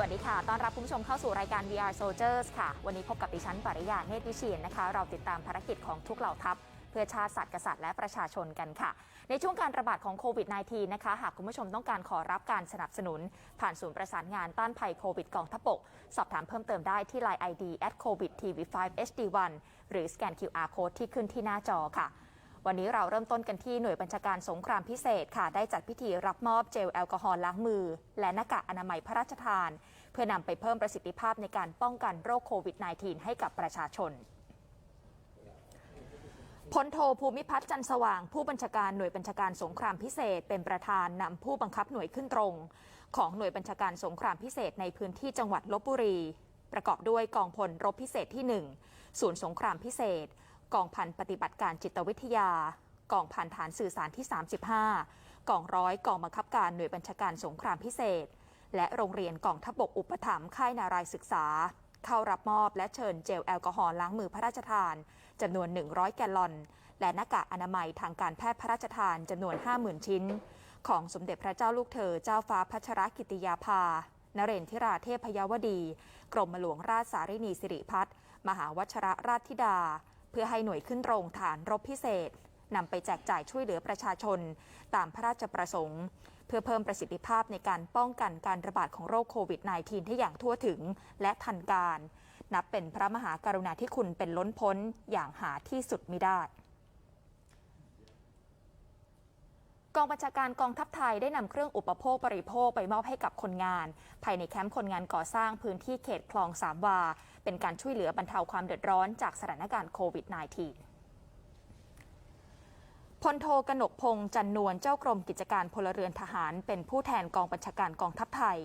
สวัสดีค่ะ ต้อนรับคุณผู้ชมเข้าสู่รายการ VR Soldiers ค่ะ วันนี้พบกับดิฉันปริยาเนตรวิเชียนนะคะ เราติดตามภารกิจของทุกเหล่าทัพ เพื่อชาติศาสตร์กษัตริย์และประชาชนกันค่ะ ในช่วงการระบาดของโควิด -19 นะคะ หากคุณผู้ชมต้องการขอรับการสนับสนุน ผ่านศูนย์ประสานงานต้านภัยโควิดกองทัพบก สอบถามเพิ่มเติมได้ที่ Line ID covid tv5 hd1 หรือสแกน QR code ที่ขึ้นที่หน้าจอค่ะ วันนี้เราเริ่มต้นกันที่หน่วยบัญชาการสงครามพิเศษค่ะ ได้จัดพิธีรับมอบเจลแอลกอฮอล์ล้างมือ และหน้ากากอนามัยพระราชทาน เพื่อนำไปเพิ่มประสิทธิภาพในการป้องกันโรคโควิด -19 ให้กับประชาชนพลโทภูมิพัฒน์จันสว่าง ผู้บัญชาการหน่วยบัญชาการสงครามพิเศษ เป็นประธานนำผู้บังคับหน่วยขึ้นตรง ของหน่วยบัญชาการสงครามพิเศษในพื้นที่จังหวัดลบบุรี ประกอบด้วยกองพลรบพิเศษที่ 1 ศูนย์สงครามพิเศษ กองพันปฏิบัติการจิตวิทยา กองพันฐานสื่อสารที่ 35 กองร้อยกองบังคับการหน่วยบัญชาการสงครามพิเศษ และโรงเรียนกองทบกอุปถัมภ์ค่ายนารายศึกษา เข้ารับมอบและเชิญเจลแอลกอฮอล์ล้างมือพระราชทานจำนวน 100 แกลลอน และหน้ากากอนามัยทางการแพทย์พระราชทานจำนวน 50,000 ชิ้น ของสมเด็จพระเจ้าลูกเธอเจ้าฟ้าพัชรกิติยาภานเรนทิราเทพยาวดี กรมหลวงราชสารินีสิริพัฒน์มหาวชรราชธิดา เพื่อให้หน่วยขึ้นตรงฐานรบพิเศษนำไปแจกจ่ายช่วยเหลือประชาชน ตามพระราชประสงค์ เพื่อเพิ่มประสิทธิภาพในการป้องกันการระบาดของโรคโควิด -19 ให้อย่างทั่วถึงและทันการ นับเป็นพระมหากรุณาธิคุณเป็นล้นพ้นอย่างหาที่สุดมิได้กองบัญชาการกองทัพไทยได้นำเครื่องอุปโภคบริโภคไปมอบให้กับคนงาน ภายในแคมป์คนงานก่อสร้างพื้นที่เขตคลองสามวา เป็นการช่วยเหลือบรรเทาความเดือดร้อนจากสถานการณ์โควิด -19 พลโทกนกพงษ์จันนวลเจ้ากรมกิจการพลเรือนทหาร เป็นผู้แทนกองบัญชาการกองทัพไทย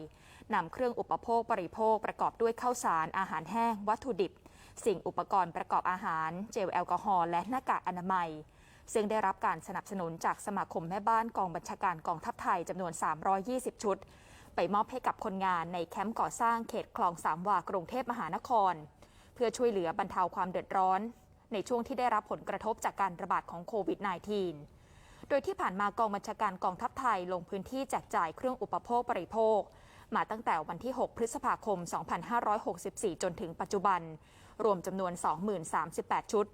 นำเครื่องอุปโภคบริโภคประกอบด้วยข้าวสารอาหารแห้ง วัตถุดิบ สิ่งอุปกรณ์ประกอบอาหาร เจลแอลกอฮอล์และหน้ากากอนามัย ซึ่งได้รับการสนับสนุนจากสมาคมแม่บ้านกองบัญชาการกองทัพไทยจำนวน 320 ชุด ไปมอบให้กับคนงานในแคมป์ก่อสร้างเขตคลองสามวากรุงเทพมหานคร เพื่อช่วยเหลือบรรเทาความเดือดร้อน ในช่วงที่ได้รับผลกระทบจากการระบาดของโควิด -19 โดยที่ผ่านมากองบัญชาการกองทัพไทยลงพื้นที่แจกจ่ายเครื่องอุปโภคบริโภค มาตั้งแต่วันที่ 6 พฤษภาคม 2564 จนถึงปัจจุบัน รวมจำนวน 2038 ชุด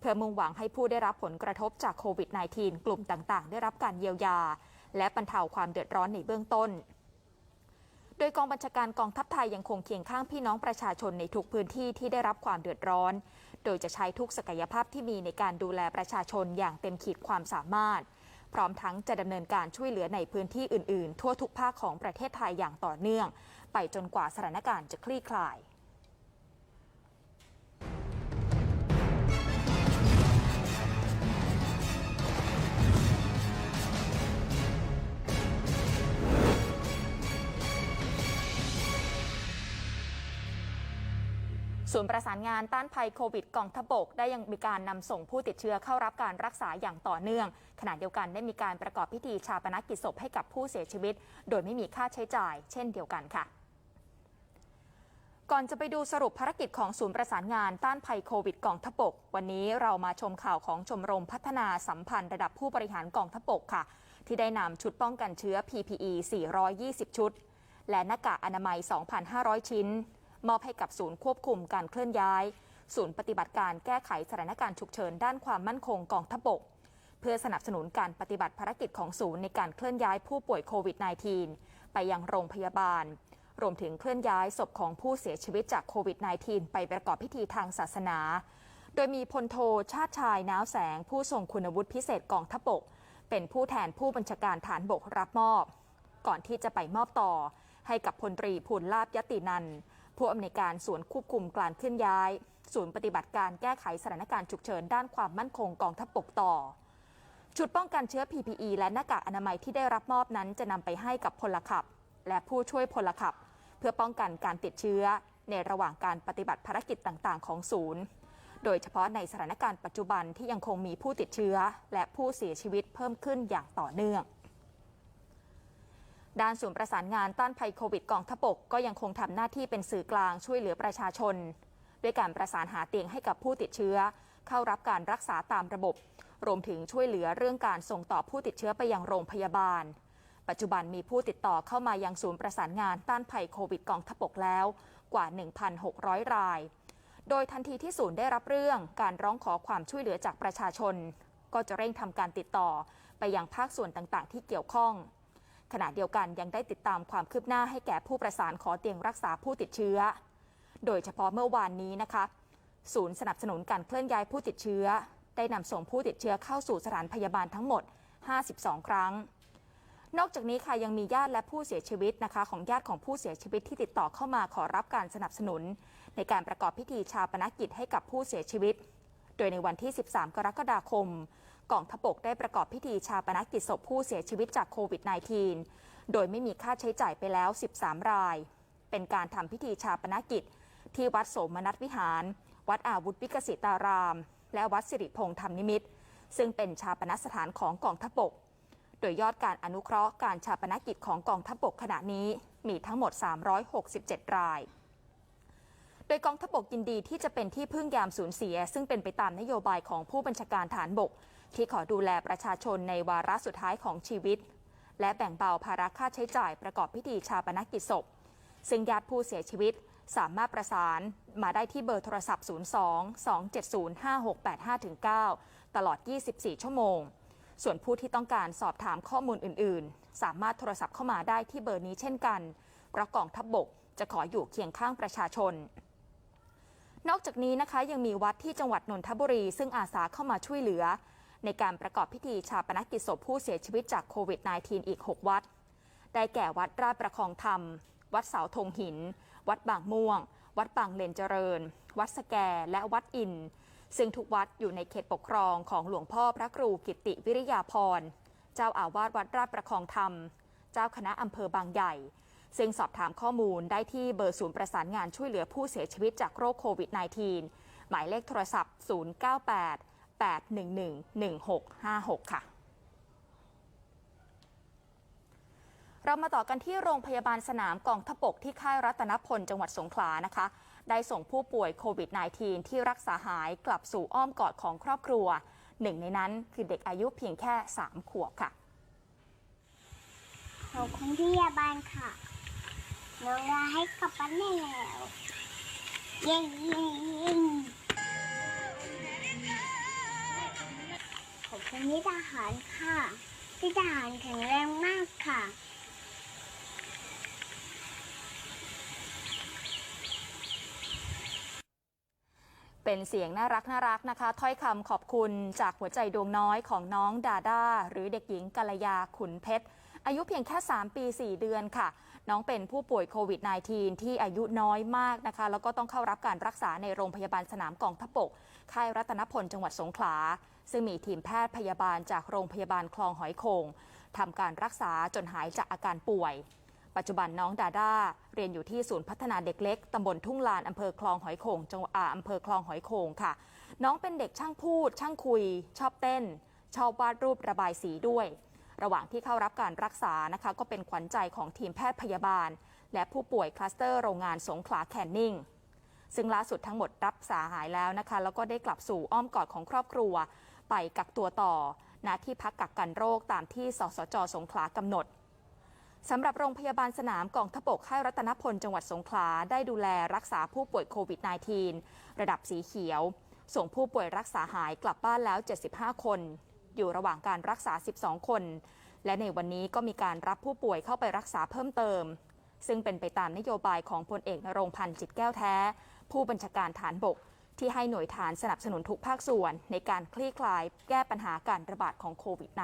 เพื่อมุ่งหวังให้ผู้ได้รับผลกระทบจากโควิด -19 กลุ่มต่าง ๆ ได้รับการเยียวยา และบรรเทาความเดือดร้อนในเบื้องต้น โดยกองบัญชาการกองทัพไทยยังคงเคียงข้างพี่น้องประชาชนในทุกพื้นที่ที่ได้รับความเดือดร้อน โดยจะใช้ทุกศักยภาพที่มีในการดูแลประชาชนอย่างเต็มขีดความสามารถ พร้อมทั้งจะดำเนินการช่วยเหลือในพื้นที่อื่น ๆ ทั่วทุกภาคของประเทศไทยอย่างต่อเนื่อง ไปจนกว่าสถานการณ์จะคลี่คลาย ศูนย์ประสานงานต้านภัยโควิดกองทบก ได้ยังมีการนำส่งผู้ติดเชื้อเข้ารับการรักษาอย่างต่อเนื่อง ขณะเดียวกันได้มีการประกอบพิธีชาปนกิจศพให้กับผู้เสียชีวิต โดยไม่มีค่าใช้จ่าย เช่นเดียวกันค่ะก่อนจะไปดูสรุปภารกิจของศูนย์ประสานงานต้านภัยโควิดกองทบก วันนี้เรามาชมข่าวของชมรมพัฒนาสัมพันธ์ระดับผู้บริหารกองทบกค่ะ ที่ได้นำชุดป้องกันเชื้อ PPE 420 ชุด และหน้ากากอนามัย 2,500 ชิ้น มอบให้กับศูนย์ควบคุมการเคลื่อนย้าย ศูนย์ปฏิบัติการแก้ไขสถานการณ์ฉุกเฉินด้านความมั่นคงกองทพบก เพื่อสนับสนุนการปฏิบัติภารกิจของศูนย์ในการเคลื่อนย้ายผู้ป่วยโควิด -19 ไปยังโรงพยาบาล รวมถึงเคลื่อนย้ายศพของผู้เสียชีวิตจากโควิด -19 ไปประกอบพิธีทางศาสนา โดยมีพลโทชาติชายน้าวแสง ผู้ทรงคุณวุฒิพิเศษกองทพบก เป็นผู้แทนผู้บัญชาการฐานบกรับมอบ ก่อนที่จะไปมอบต่อให้กับพลตรีภูลลาบยตินันท์ ผู้อำนวยการศูนย์ควบคุมการเคลื่อนย้าย ศูนย์ปฏิบัติการแก้ไขสถานการณ์ฉุกเฉินด้านความมั่นคงกองทัพบกต่อ ชุดป้องกันเชื้อ PPE และหน้ากากอนามัยที่ได้รับมอบนั้นจะนำไปให้กับพลขับ และผู้ช่วยพลขับ เพื่อป้องกันการติดเชื้อ ในระหว่างการปฏิบัติภารกิจต่าง ๆ ของศูนย์ โดยเฉพาะในสถานการณ์ปัจจุบันที่ยังคงมีผู้ติดเชื้อ และผู้เสียชีวิตเพิ่มขึ้นอย่างต่อเนื่อง ด้านศูนย์ประสานงานต้านภัยโควิดกองทพบกก็ยังคงทำหน้าที่เป็นสื่อกลางช่วยเหลือประชาชน ด้วยการประสานหาเตียงให้กับผู้ติดเชื้อ เข้ารับการรักษาตามระบบ รวมถึงช่วยเหลือเรื่องการส่งต่อผู้ติดเชื้อไปยังโรงพยาบาล ปัจจุบันมีผู้ติดต่อเข้ามายังศูนย์ประสานงานต้านภัยโควิดกองทพบกแล้วกว่า 1,600 ราย โดยทันทีที่ศูนย์ได้รับเรื่องการร้องขอความช่วยเหลือจากประชาชน ก็จะเร่งทำการติดต่อไปยังภาคส่วนต่างๆ ที่เกี่ยวข้อง ขณะเดียวกันยังได้ติดตามความคืบหน้าให้แก่ผู้ประสานขอเตียงรักษาผู้ติดเชื้อ โดยเฉพาะเมื่อวานนี้นะคะ ศูนย์สนับสนุนการเคลื่อนย้ายผู้ติดเชื้อ ได้นำส่งผู้ติดเชื้อเข้าสู่สถานพยาบาลทั้งหมด 52 ครั้ง นอกจากนี้ค่ะยังมีญาติและผู้เสียชีวิตนะคะของญาติของผู้เสียชีวิตที่ติดต่อเข้ามาขอรับการสนับสนุน ในการประกอบพิธีชาปนกิจให้กับผู้เสียชีวิต โดยในวันที่ 13 กรกฎาคม กองทพบกได้ประกอบพิธีชาปนกิจศพผู้เสียชีวิตจากโควิด -19 โดยไม่มีค่าใช้จ่ายไปแล้ว 13 ราย เป็นการทำพิธีชาปนกิจ ที่วัดโสมนัสวิหาร วัดอาวุธวิกสิตาราม และวัดสิริพงษ์ธรรมนิมิตร ซึ่งเป็นชาปนสถานของกองทพบก โดยยอดการอนุเคราะห์การชาปนกิจของกองทัพบกขณะนี้มีทั้งหมด 367 รายโดยกองทัพบกยินดีที่จะเป็นที่พึ่งยามสูญเสีย ซึ่งเป็นไปตามนโยบายของผู้บัญชาการฐานบก ที่ขอดูแลประชาชนในวาระสุดท้ายของชีวิต และแบ่งเบาภาระค่าใช้จ่ายประกอบพิธีชาปนกิจศพ ซึ่งญาติผู้เสียชีวิตสามารถประสานมาได้ที่เบอร์โทรศัพท์ 02 270 5685 9 ตลอด 24 ชั่วโมง ส่วนผู้ที่ต้องการสอบถามข้อมูลอื่น ๆ สามารถโทรศัพท์เข้ามาได้ที่เบอร์นี้เช่นกัน เพราะกองทัพบบกจะขออยู่เคียงข้างประชาชน นอกจากนี้นะคะยังมีวัดที่จังหวัดนนทบุรี ซึ่งอาสาเข้ามาช่วยเหลือ ในการประกอบพิธีชาปนกิจศพผู้เสียชีวิตจากโควิด -19 อีก 6 วัด ได้แก่วัดราชประคองธรรม วัดเสาธงหิน วัดบางม่วง วัดบางเลนเจริญ วัดสแกและวัดอิน ซึ่งทุกวัดอยู่ในเขตปกครองของหลวงพ่อพระครูกิติวิริยาพร เจ้าอาวาสวัดราชประคองธรรม เจ้าคณะอำเภอบางใหญ่ซึ่งสอบถามข้อมูลได้ที่เบอร์ศูนย์ประสานงานช่วยเหลือผู้เสียชีวิตจากโรคโควิด -19 หมายเลขโทรศัพท์ 098 811 1656 ค่ะ เรามาต่อกันที่โรงพยาบาลสนามกองทบกที่ค่ายรัตนพลจังหวัดสงขลานะคะ ได้ส่งผู้ป่วยโควิด -19 ที่รักษาหายกลับสู่อ้อมกอดของครอบครัว หนึ่งในนั้นคือเด็กอายุเพียงแค่ 3 ขวบค่ะขอบคุณพี่ยาบาลค่ะน้องลาให้กลับบ้านได้แล้ว เย้เย้ เย้ขอบคุณพี่ทหารค่ะ พี่ทหารแข็งแรงมากค่ะ เป็นเสียงน่ารักน่ารักนะคะ ถ้อยคำขอบคุณจากหัวใจดวงน้อยของน้องดาด้าหรือเด็กหญิงกัลยาขุนเพชรอายุเพียงแค่ 3 ปี 4 เดือนค่ะ น้องเป็นผู้ป่วยโควิด -19 ที่อายุน้อยมากนะคะ แล้วก็ต้องเข้ารับการรักษาในโรงพยาบาลสนามกองทพบก ค่ายรัตนพลจังหวัดสงขลา ซึ่งมีทีมแพทย์พยาบาลจากโรงพยาบาลคลองหอยโขงทำการรักษาจนหายจากอาการป่วย ปัจจุบันน้องดาด้าเรียนอยู่ที่ศูนย์พัฒนาเด็กเล็กตำบลทุ่งลานอำเภอคลองหอยโขงจังหวัดอำเภอคลองหอยโขงค่ะ น้องเป็นเด็กช่างพูด ช่างคุย ชอบเต้น ชอบวาดรูประบายสีด้วยระหว่างที่เข้ารับการรักษานะคะ ก็เป็นขวัญใจของทีมแพทย์พยาบาล และผู้ป่วยคลัสเตอร์โรงงานสงขลาแคนนิงซึ่งล่าสุดทั้งหมดรับสาหายแล้วนะคะ แล้วก็ได้กลับสู่อ้อมกอดของครอบครัว ไปกักตัวต่อณที่พักกักกันโรคตามที่สสจสงขลากำหนดสำหรับโรงพยาบาลสนามกองทบกค่ายรัตนพลจังหวัดสงขลาได้ดูแลรักษาผู้ป่วยโควิด -19 ระดับสีเขียว ส่งผู้ป่วยรักษาหายกลับบ้านแล้ว 75 คน อยู่ระหว่างการรักษา 12 คน และในวันนี้ก็มีการรับผู้ป่วยเข้าไปรักษาเพิ่มเติม ซึ่งเป็นไปตามนโยบายของพลเอกนรงพันธ์จิตแก้วแท้ ผู้บัญชาการฐานบก ที่ให้หน่วยฐานสนับสนุนทุกภาคส่วน ในการคลี่คลายแก้ปัญหาการระบาดของโควิด -19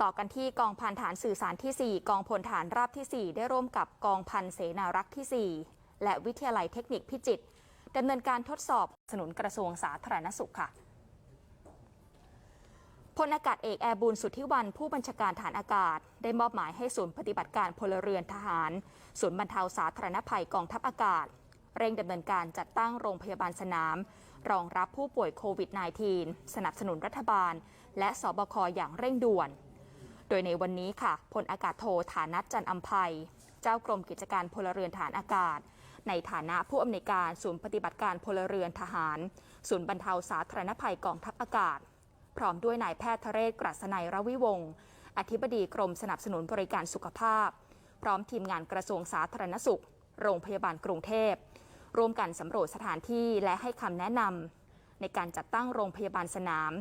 ต่อกันที่กองพันฐานสื่อสารที่ 4 กองพลฐานราบที่ 4 ได้ร่วมกับกองพันเสนารักษ์ที่ 4 และวิทยาลัยเทคนิคพิจิตรดำเนินการทดสอบสนุนกระทรวงสาธารณสุขค่ะพลอากาศเอกแอร์บูลสุทธิวันผู้บัญชาการฐานอากาศ ได้มอบหมายให้ศูนย์ปฏิบัติการพลเรือนทหาร ศูนย์บรรเทาสาธารณภัยกองทัพอากาศ เร่งดำเนินการจัดตั้งโรงพยาบาลสนาม รองรับผู้ป่วยโควิด -19 สนับสนุนรัฐบาล และสบคอย่างเร่งด่วน โดยในวันนี้ค่ะพลอากาศโทฐานัทจันอัมภัย เจ้ากรมกิจการพลเรือนฐานอากาศ ในฐานะผู้อำนวยการศูนย์ปฏิบัติการพลเรือนทหาร ศูนย์บรรเทาสาธารณภัยกองทัพอากาศ พร้อมด้วยนายแพทย์ทเรศกรัศนัยรวิวงศ์อธิบดีกรมสนับสนุนบริการสุขภาพ พร้อมทีมงานกระทรวงสาธารณสุข โรงพยาบาลกรุงเทพ ร่วมกันสำรวจสถานที่และให้คำแนะนำในการจัดตั้งโรงพยาบาลสนาม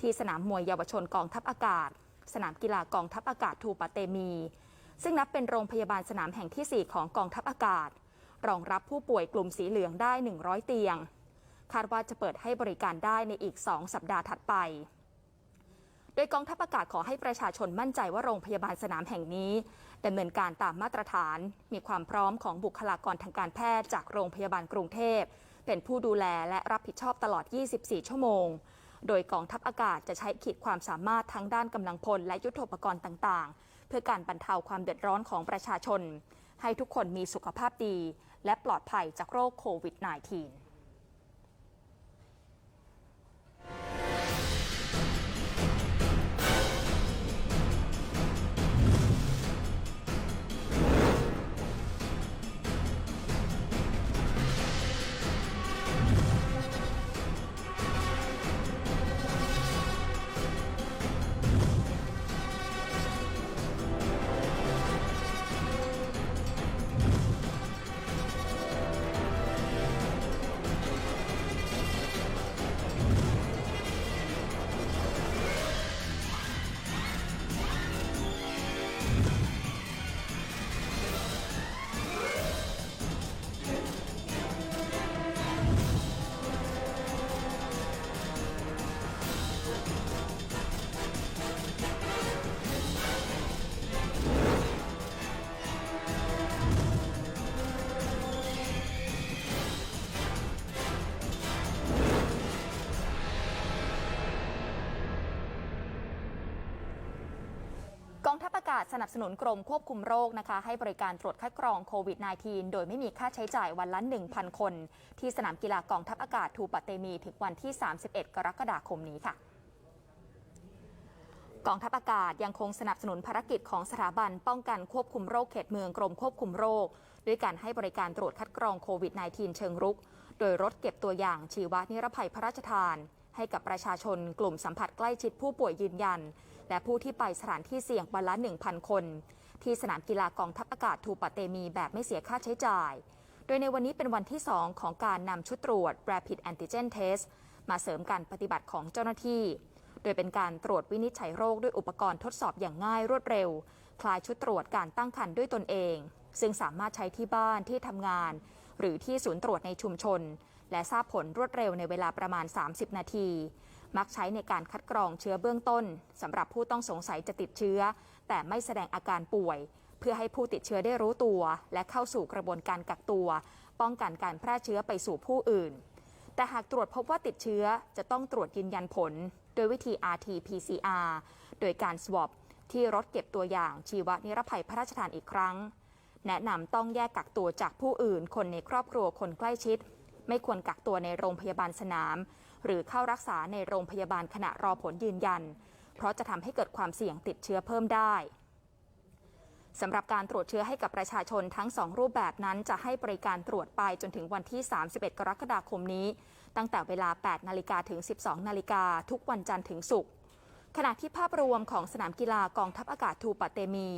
ที่สนามมวยเยาวชนกองทัพอากาศ สนามกีฬากองทัพอากาศทูปะเตมี ซึ่งนับเป็นโรงพยาบาลสนามแห่งที่ 4 ของกองทัพอากาศ รองรับผู้ป่วยกลุ่มสีเหลืองได้ 100 เตียง คาดว่าจะเปิดให้บริการได้ในอีก 2 สัปดาห์ถัดไป ดยกองทัพอากาศขอให้ประชาชนมั่นใจว่าโรงพยาบาลสนามแห่งนี้ดำเนินการตามมาตรฐาน มีความพร้อมของบุคลากรทางการแพทย์จากโรงพยาบาลกรุงเทพ เป็นผู้ดูแลและรับผิดชอบตลอด 24 ชั่วโมง โดยกองทัพอากาศจะใช้ขีดความสามารถทั้งด้านกำลังพลและยุทธปกรณ์ต่าง ๆ เพื่อการบรรเทาความเดือดร้อนของประชาชน ให้ทุกคนมีสุขภาพดี และปลอดภัยจากโรคโควิด -19 กาศสนับสนุนกรมควบคุมโรคนะคะ ให้บริการตรวจคัดกรองโควิด -19 โดยไม่มีค่าใช้จ่ายวันละ 1,000 คน ที่สนามกีฬากองทัพอากาศทูปะเตมีถึงวันที่ 31 กรกฎาคมนี้ค่ะกองทัพอากาศยังคงสนับสนุนภารกิจของสถาบันป้องกันควบคุมโรคเขตเมืองกรมควบคุมโรค ด้วยการให้บริการตรวจคัดกรองโควิด -19 เชิงรุก โดยรถเก็บตัวอย่างชีวนิรภัยพระราชทาน ให้กับประชาชนกลุ่มสัมผัสใกล้ชิดผู้ป่วยยืนยัน และผู้ที่ไปสถานที่เสี่ยงวันละ 1,000 คน ที่สนามกีฬากองทัพอากาศทูปะเตมีแบบไม่เสียค่าใช้จ่าย โดยในวันนี้เป็นวันที่ 2 ของการนำชุดตรวจ Rapid Antigen Test มาเสริมการปฏิบัติของเจ้าหน้าที่ โดยเป็นการตรวจวินิจฉัยโรคด้วยอุปกรณ์ทดสอบอย่างง่ายรวดเร็ว คลายชุดตรวจการตั้งครรภ์ด้วยตนเอง ซึ่งสามารถใช้ที่บ้านที่ทำงาน หรือที่ศูนย์ตรวจในชุมชน และทราบผลรวดเร็วในเวลาประมาณ 30 นาที มักใช้ในการคัดกรองเชื้อเบื้องต้นสำหรับผู้ต้องสงสัยจะติดเชื้อ แต่ไม่แสดงอาการป่วย เพื่อให้ผู้ติดเชื้อได้รู้ตัว และเข้าสู่กระบวนการกักตัว ป้องกันการแพร่เชื้อไปสู่ผู้อื่น แต่หากตรวจพบว่าติดเชื้อจะต้องตรวจยืนยันผล โดยวิธี RT-PCR โดยการ swab ที่รถเก็บตัวอย่างชีวนิรภัยพระราชทานอีกครั้ง แนะนำต้องแยกกักตัวจากผู้อื่น คนในครอบครัวคนใกล้ชิด ไม่ควรกักตัวในโรงพยาบาลสนาม หรือเข้ารักษาในโรงพยาบาลขณะรอผลยืนยัน เพราะจะทำให้เกิดความเสี่ยงติดเชื้อเพิ่มได้สำหรับการตรวจเชื้อให้กับประชาชนทั้ง 2 รูปแบบนั้นจะให้บริการตรวจไปจนถึงวันที่ 31 กรกฎาคมนี้ ตั้งแต่เวลา 8 นาฬิกาถึง 12 นาฬิกาทุกวันจันทร์ถึงศุกร์ขณะที่ภาพรวมของสนามกีฬากองทัพอากาศทูปะเตมี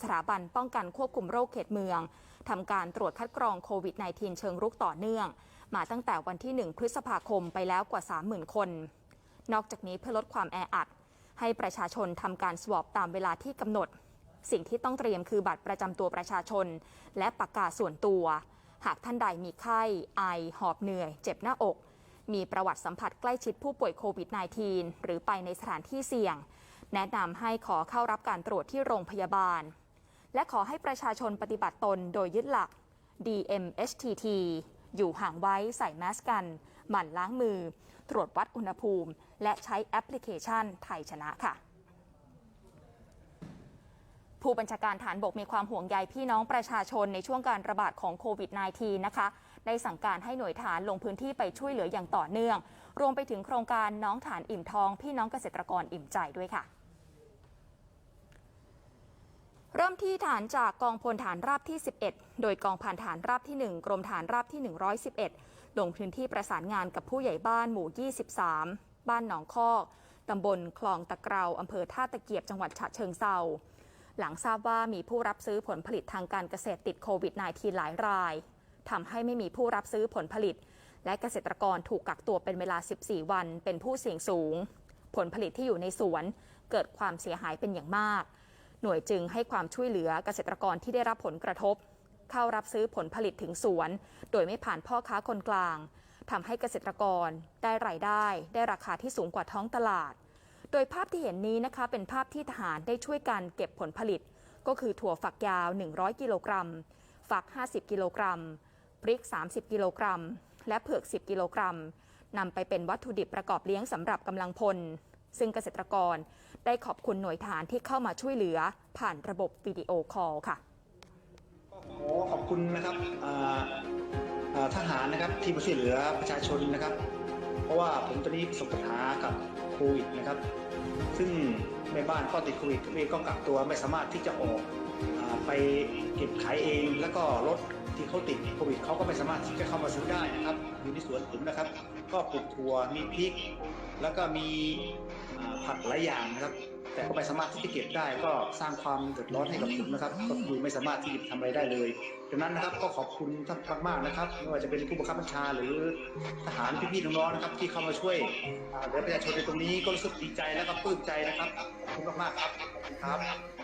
สถาบันป้องกันควบคุมโรคเขตเมืองทำการตรวจคัดกรองโควิด -19 เชิงรุกต่อเนื่อง มาตั้งแต่วันที่ 1 พฤษภาคมไปแล้วกว่า 30,000 คน นอกจากนี้เพื่อลดความแออัด ให้ประชาชนทำการสวอปตามเวลาที่กำหนด สิ่งที่ต้องเตรียมคือบัตรประจำตัวประชาชน และปากกาส่วนตัว หากท่านใดมีไข้ ไอ หอบเหนื่อย เจ็บหน้าอก มีประวัติสัมผัสใกล้ชิดผู้ป่วยโควิด -19 หรือไปในสถานที่เสี่ยง แนะนำให้ขอเข้ารับการตรวจที่โรงพยาบาล และขอให้ประชาชนปฏิบัติตนโดยยึดหลัก DMHTT อยู่ห่างไว้ใส่แมสกัน หมั่นล้างมือ ตรวจวัดอุณหภูมิ และใช้แอปพลิเคชันไทยชนะค่ะผู้บัญชาการฐานบกมีความห่วงใยพี่น้องประชาชนในช่วงการระบาดของโควิด -19 นะคะ ได้สั่งการให้หน่วยฐานลงพื้นที่ไปช่วยเหลืออย่างต่อเนื่อง รวมไปถึงโครงการน้องฐานอิ่มทอง พี่น้องเกษตรกรอิ่มใจด้วยค่ะ เริ่มที่ฐานจากกองพลฐานราบที่ 11 โดยกองพันฐานราบที่ 1 กรมฐานราบที่ 111 ลงพื้นที่ประสานงานกับผู้ใหญ่บ้านหมู่ 23 บ้านหนองคอกตำบลคลองตะเกราอำเภอท่าตะเกียบจังหวัดฉะเชิงเซาหลังทราบว่ามีผู้รับซื้อผลผลิตทางการเกษตรติดโควิด -19 หลายรายทำให้ไม่มีผู้รับซื้อผลผลิต และเกษตรกรถูกกักตัวเป็นเวลา 14 วัน เป็นผู้เสี่ยงสูง ผลผลิตที่อยู่ในสวนเกิดความเสียหายเป็นอย่างมาก หน่วยจึงให้ความช่วยเหลือเกษตรกรที่ได้รับผลกระทบ เข้ารับซื้อผลผลิตถึงสวน โดยไม่ผ่านพ่อค้าคนกลางทำให้เกษตรกรได้รายได้ ได้ราคาที่สูงกว่าท้องตลาด โดยภาพที่เห็นนี้นะคะเป็นภาพที่ทหารได้ช่วยกันเก็บผลผลิต ก็คือถั่วฝักยาว 100 กิโลกรัม ฝัก 50 กิโลกรัม พริก 30 กิโลกรัม และเผือก 10 กิโลกรัมนำไปเป็นวัตถุดิบประกอบเลี้ยงสำหรับกำลังพล ซึ่งเกษตรกรได้ขอบคุณหน่วยทหารที่เข้ามาช่วยเหลือผ่านระบบวิดีโอคอลค่ะขอขอบคุณนะครับทหารนะครับที่มาช่วยเหลือประชาชนนะครับ เพราะว่าผมตอนนี้ประสบปัญหากับโควิดนะครับ ซึ่งแม่บ้านก็ติดโควิดตัวเองก็กักตัวไม่สามารถที่จะออกอไปเก็บขายเองแล้วก็รถ ที่เขาติดโควิดเขาก็ไม่สามารถที่จะเข้ามาซื้อได้นะครับ อยู่ในสวนผมนะครับ ก็ปลูกถั่วมีพริก แล้วก็มีผักหลายอย่างนะครับ แต่ก็ไม่สามารถที่จะเก็บได้ก็สร้างความเดือดร้อนให้กับผมนะครับ ก็คือไม่สามารถที่จะทำอะไรได้เลยดังนั้นนะครับก็ขอบคุณท่านมากๆนะครับไม่ว่าจะเป็นผู้บังคับบัญชาหรือทหารพี่ๆน้องๆนะครับ ที่เข้ามาช่วยเหลือประชาชนในตรงนี้ก็รู้สึกดีใจและก็ปลื้มใจนะครับขอบคุณมากๆครับครับ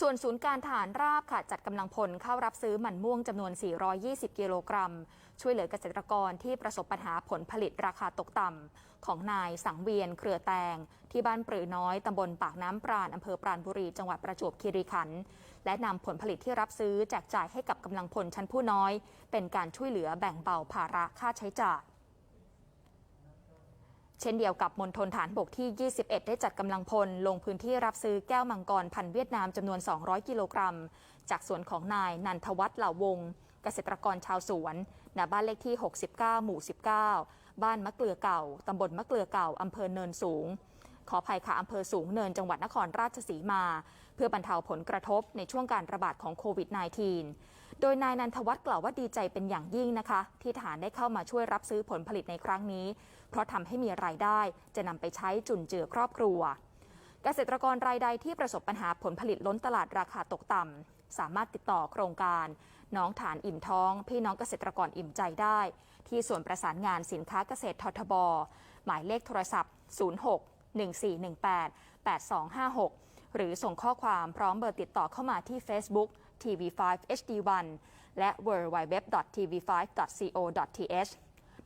ส่วนศูนย์การทหารราบค่ะจัดกำลังพลเข้ารับซื้อมันม่วงจำนวน 420 กิโลกรัม ช่วยเหลือเกษตรกรที่ประสบปัญหาผลผลิตราคาตกต่ำของนายสังเวียนเครือแตง ที่บ้านปรือน้อยตำบลปากน้ำปราณอำเภอปราณบุรี จังหวัดประจวบคีรีขันธ์และนำผลผลิตที่รับซื้อแจกจ่ายให้กับกำลังพลชั้นผู้น้อย เป็นการช่วยเหลือแบ่งเบาภาระค่าใช้จ่าย เช่นเดียวกับมณฑลฐานบกที่ 21 ได้จัดกำลังพล ลงพื้นที่รับซื้อแก้วมังกรพันเวียดนามจำนวน 200 กิโลกรัม จากสวนของนายนันทวัฒน์เหล่าวง เกษตรกรชาวสวนณบ้านเลขที่ 69 หมู่ 19 บ้านมะเกลือเก่าตำบลมะเกลือเก่าอำเภอเนินสูง ขออภัยค่ะอำเภอสูงเนินจังหวัดนครราชสีมา เพื่อบรรเทาผลกระทบในช่วงการระบาดของโควิด -19 โดยนายนันทวัฒน์กล่าวว่าดีใจเป็นอย่างยิ่งนะคะ ที่ทหารได้เข้ามาช่วยรับซื้อผลผลิตในครั้งนี้ เพราะทำให้มีรายได้จะนำไปใช้จุนเจือครอบครัว เกษตรกรรายใดที่ประสบปัญหาผลผลิตล้นตลาดราคาตกต่ำสามารถติดต่อโครงการ น้องฐานอิ่มท้อง พี่น้องเกษตรกรอิ่มใจได้ ที่ส่วนประสานงานสินค้าเกษตรททบ หมายเลขโทรศัพท์ 06 1418 8256 หรือส่งข้อความพร้อมเบอร์ติดต่อเข้ามาที่ Facebook TV5 HD1 และ www.tv5.co.th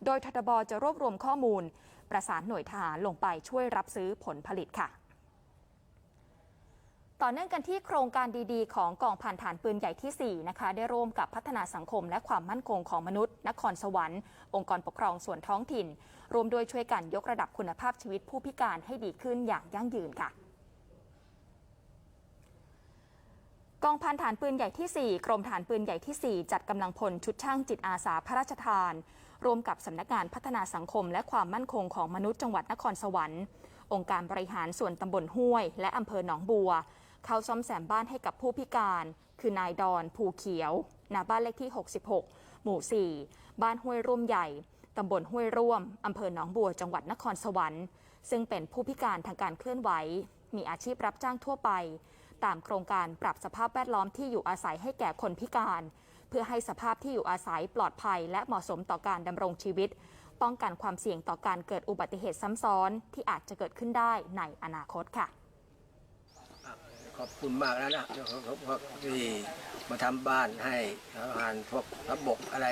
โดยททบจะรวบรวมข้อมูล ประสานหน่วยทหารลงไปช่วยรับซื้อผลผลิตค่ะต่อเนื่องกันที่โครงการดีๆ ของกองพันฐานปืนใหญ่ที่ 4 นะคะ ได้ร่วมกับพัฒนาสังคมและความมั่นคงของมนุษย์ นครสวรรค์ องค์กรปกครองส่วนท้องถิ่น รวมโดวยช่วยกันยกระดับคุณภาพชีวิตผู้พิการให้ดีขึ้นอย่างยั่งยืนค่ะ กองพันฐานปืนใหญ่ที่ 4 กรมฐานปืนใหญ่ที่ 4 จัดกำลังพลชุดช่างจิตอาสาพระราชทาน ร่วมกับสำนักงานพัฒนาสังคม และความมั่นคงของมนุษย์จังหวัดนครสวรรค์ องค์การบริหารส่วนตำบลห้วย และอำเภอหนองบัว เข้าซ่อมแซมบ้านให้กับผู้พิการ คือนายดอน ภูเขียวณบ้านเลขที่ 66 หมู่ 4 บ้านห้วยร่วมใหญ่ตำบลห้วยร่วมอำเภอหนองบัวจังหวัดนครสวรรค์ ซึ่งเป็นผู้พิการทางการเคลื่อนไหว มีอาชีพรับจ้างทั่วไป ตามโครงการปรับสภาพแวดล้อมที่อยู่อาศัยให้แก่คนพิการ เพื่อให้สภาพที่อยู่อาศัยปลอดภัย และเหมาะสมต่อการดำรงชีวิต ป้องกันความเสี่ยงต่อการเกิดอุบัติเหตุซ้ำซ้อนที่อาจจะเกิดขึ้นได้ในอนาคตค่ะ ขอบคุณมากแล้วนะพวกที่มาทำบ้านให้ทหารพวกระบบอะไร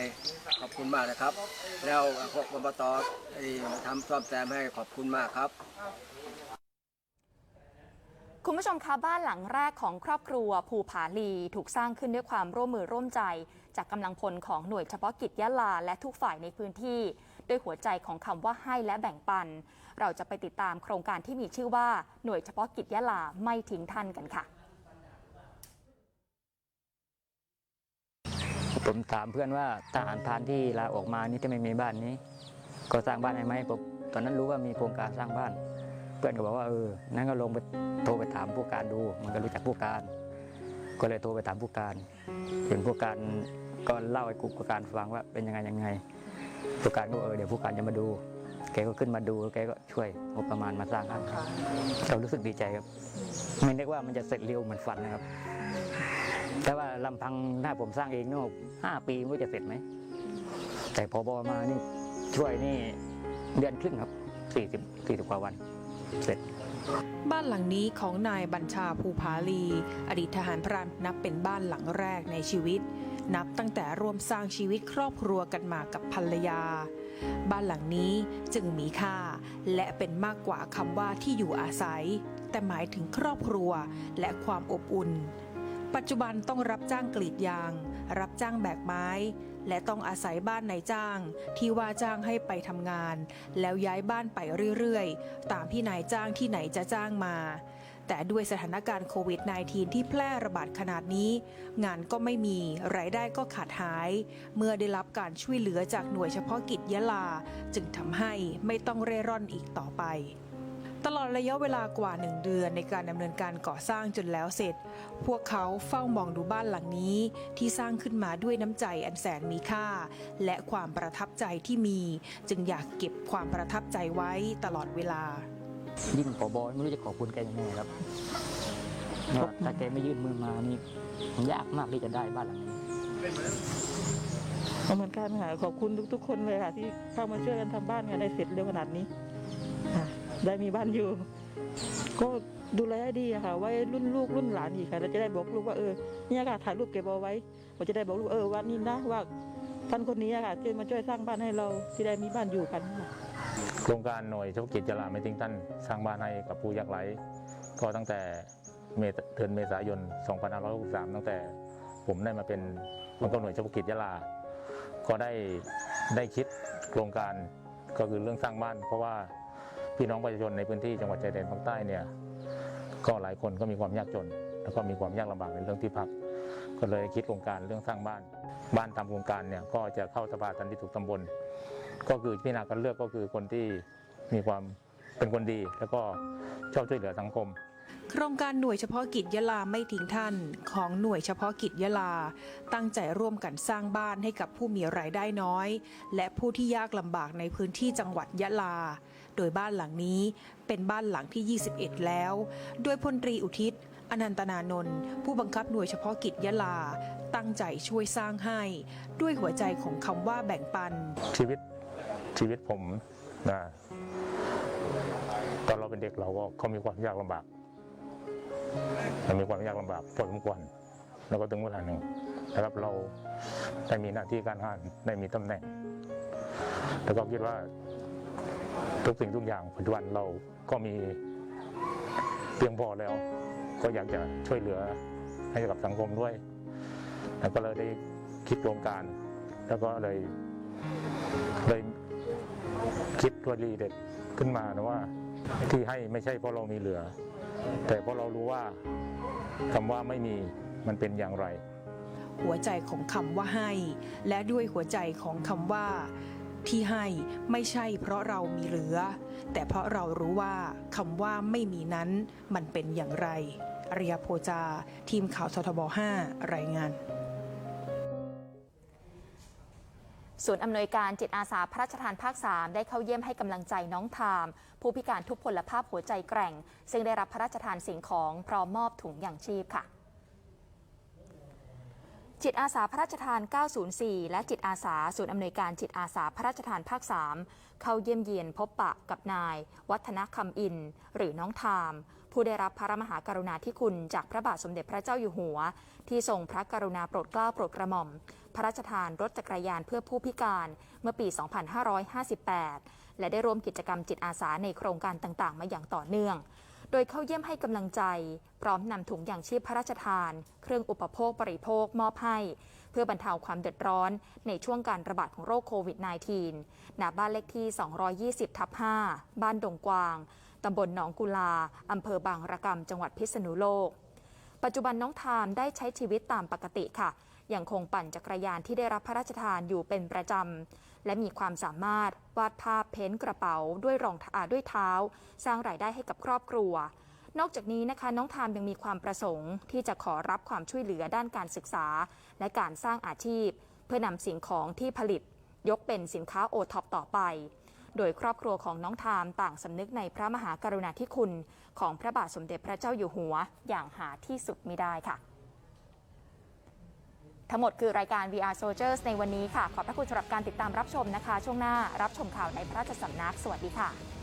ขอบคุณมากนะครับ แล้วพวกอบตที่มาทำซ่อมแซมให้ขอบคุณมากครับ คุณผู้ชมคะบ้านหลังแรกของครอบครัวภูผาลีถูกสร้างขึ้นด้วยความร่วมมือร่วมใจ จากกำลังพลของหน่วยเฉพาะกิจยะลาและทุกฝ่ายในพื้นที่ ด้วยหัวใจของคำว่าให้และแบ่งปัน เราจะไปติดตามโครงการที่มีชื่อว่าหน่วยเฉพาะกิจยะลาไม่ทิ้งท่านกันค่ะ ผมถามเพื่อนว่าทหารพรานที่ลาออกมานี่จะไม่มีบ้านนี้ ก็สร้างบ้านให้ไหมผมตอนนั้นรู้ว่ามีโครงการสร้างบ้าน เพื่อนก็บอกว่าเออนั่นก็ลงไปโทรไปถามผู้การดู มันก็รู้จักผู้การ ก็เลยโทรไปถามผู้การเห็นผู้การก็เล่าให้ผู้การฟังว่าเป็นยังไงยังไง ผู้การก็เออเดี๋ยวผู้การจะมาดู แกก็ขึ้นมาดูแกก็ช่วยงบประมาณมาสร้างให้เรารู้สึกดีใจครับ ไม่นึกว่ามันจะเสร็จเร็วเหมือนฝันนะครับ แต่ว่าลำพังถ้าผมสร้างเองนี่ห้าปีไม่รู้จะเสร็จไหมแต่พอบอมานี่ช่วยนี่เดือนครึ่งครับสี่สิบสี่สิบกว่าวัน เสร็จ บ้านหลังนี้ของนายบัญชาภูผาลี อดีตทหารพรานนับเป็นบ้านหลังแรกในชีวิต นับตั้งแต่ร่วมสร้างชีวิตครอบครัวกันมากับภรรยา บ้านหลังนี้จึงมีค่า และเป็นมากกว่าคำว่าที่อยู่อาศัย แต่หมายถึงครอบครัวและความอบอุ่น ปัจจุบันต้องรับจ้างกรีดยาง รับจ้างแบกไม้ และต้องอาศัยบ้านนายจ้าง ที่ว่าจ้างให้ไปทำงาน แล้วย้ายบ้านไปเรื่อยๆ ตามที่นายจ้างที่ไหนจะจ้างมา แต่ด้วยสถานการณ์โควิด -19 ที่แพร่ระบาดขนาดนี้ งานก็ไม่มีรายได้ก็ขาดหาย เมื่อได้รับการช่วยเหลือจากหน่วยเฉพาะกิจยะลา จึงทำให้ไม่ต้องเร่ร่อนอีกต่อไป ตลอดระยะเวลากว่าหนึ่งเดือนในการดำเนินการก่อสร้างจนแล้วเสร็จ พวกเขาเฝ้ามองดูบ้านหลังนี้ที่สร้างขึ้นมาด้วยน้ำใจอันแสนมีค่า และความประทับใจที่มี จึงอยากเก็บความประทับใจไว้ตลอดเวลายิ่งผอบอไม่รู้จะขอบคุณแกยังไงครับว่าถ้าแกไม่ยื่นมือมานี่ยากมากที่จะได้บ้านหลังนี้เหมือนกันค่ะขอบคุณทุกๆ คนเลยค่ะที่เข้ามาช่วยกันทำบ้านกันได้เสร็จเร็วขนาดนี้ค่ะ ได้มีบ้านอยู่ ก็ดูแลดีค่ะ ไว้รุ่นลูกรุ่นหลานอีกค่ะเราจะได้บอกลูกว่าเออเนี่ยค่ะถ่ายรูปเก็บเอาไว้เราจะได้บอกลูกเออว่านี่นะว่าท่านคนนี้ค่ะที่มาช่วยสร้างบ้านให้เราที่ได้มีบ้านอยู่กันโครงการหน่วยเฉพาะกิจยาลาไม่ทิ้งท่านสร้างบ้านให้กับผู้ยากไร้ก็ตั้งแต่เดือนเมษายน 2563 ตั้งแต่ผมได้มาเป็นผู้กำกับหน่วยเฉพาะกิจยาลา ก็ได้ได้คิดโครงการก็คือเรื่องสร้างบ้าน เพราะว่า พี่น้องประชาชนในพื้นที่จังหวัดชายแดนภาคใต้เนี่ยก็หลายคนก็มีความยากจน แล้วก็มีความยากลำบากในเรื่องที่พัก ก็เลยคิดโครงการเรื่องสร้างบ้าน บ้านตามโครงการเนี่ยก็จะเข้าสภาสันติสุขตำบล ก็คือพิจารณาการเลือกก็คือคนที่มีความเป็นคนดี แล้วก็ชอบช่วยเหลือสังคมโครงการหน่วยเฉพาะกิจยะลาไม่ทิ้งท่าน ของหน่วยเฉพาะกิจยะลา ตั้งใจร่วมกันสร้างบ้านให้กับผู้มีรายได้น้อย และผู้ที่ยากลำบากในพื้นที่จังหวัดยะลา โดยบ้านหลังนี้เป็นบ้านหลังที่ 21 แล้ว โดยพลตรีอุทิศ อนันตนานนท์ผู้บังคับหน่วยเฉพาะกิจยะลา ตั้งใจช่วยสร้างให้ ด้วยหัวใจของคำว่าแบ่งปัน ชีวิตชีวิตผมนะตอนเราเป็นเด็กเราก็เขามีความยากลำบากมันมีความยากลำบากพอสมควรแล้วก็ถึงเวลาหนึ่งนะครับเราได้มีหน้าที่การงานได้มีตำแหน่งแล้วก็คิดว่า ทุกสิ่งทุกอย่างปัจจุบันเราก็มีเพียงพอแล้ว ก็อยากจะช่วยเหลือให้กับสังคมด้วย แล้วก็เลยได้คิดโครงการ แล้วก็เลยเลยคิดตัวรีเด็ดขึ้นมานะว่าที่ให้ไม่ใช่เพราะเรามีเหลือ แต่เพราะเรารู้ว่าคำว่าไม่มีมันเป็นอย่างไร หัวใจของคำว่าให้ และด้วยหัวใจของคำว่า ที่ให้ไม่ใช่เพราะเรามีเหลือ แต่เพราะเรารู้ว่าคำว่าไม่มีนั้นมันเป็นอย่างไรอริยโพจา ทีมข่าวททบ 5 รายงานศูนย์อำนวยการจิตอาสาพระราชทานภาค 3 ได้เข้าเยี่ยมให้กำลังใจน้องทาม ผู้พิการทุพพลภาพหัวใจแกร่ง ซึ่งได้รับพระราชทานสิ่งของพร้อมมอบถุงอย่างชีพค่ะ จิตอาสาพระราชทาน 904 และจิตอาสาศูนย์อำนวยการจิตอาสาพระราชทานภาค 3 เข้าเยี่ยมเยียนพบปะกับนาย วัฒนคำอิน หรือน้องทาม ผู้ได้รับพระมหากรุณาธิคุณจากพระบาทสมเด็จพระเจ้าอยู่หัว ที่ทรงพระกรุณาโปรดเกล้าโปรดกระหม่อม พระราชทานรถจักรยานเพื่อผู้พิการเมื่อปี 2558 และได้ร่วมกิจกรรมจิตอาสาในโครงการต่างๆ มาอย่างต่อเนื่อง โดยเข้าเยี่ยมให้กำลังใจ พร้อมนำถุงยางชีพพระราชทาน เครื่องอุปโภคบริโภคมอบให้ เพื่อบรรเทาความเดือดร้อน ในช่วงการระบาดของโรคโควิด -19 ณบ้านเลขที่ 220 ทับ 5 บ้านดงกวาง ตำบลหนองกุลา อำเภอบางระกำจังหวัดพิษณุโลก ปัจจุบันน้องทามได้ใช้ชีวิตตามปกติค่ะ ยังคงปั่นจักรยานที่ได้รับพระราชทานอยู่เป็นประจำ และมีความสามารถวาดภาพเพ้นกระเป๋าด้วยรองอาด้วยเท้า สร้างรายได้ให้กับครอบครัว นอกจากนี้นะคะน้องทามยังมีความประสงค์ ที่จะขอรับความช่วยเหลือด้านการศึกษา และการสร้างอาชีพ เพื่อนำสิ่งของที่ผลิต ยกเป็นสินค้าโอท็อปต่อไปโดยครอบครัวของน้องทามต่างสำนึกในพระมหากรุณาธิคุณ ของพระบาทสมเด็จพระเจ้าอยู่หัว อย่างหาที่สุดไมิได้ค่ะ ทั้งหมดคือรายการ VR Soldiers ในวันนี้ค่ะ ขอบพระคุณสำหรับการติดตามรับชมนะคะ ช่วงหน้ารับชมข่าวในพระราชสำนัก สวัสดีค่ะ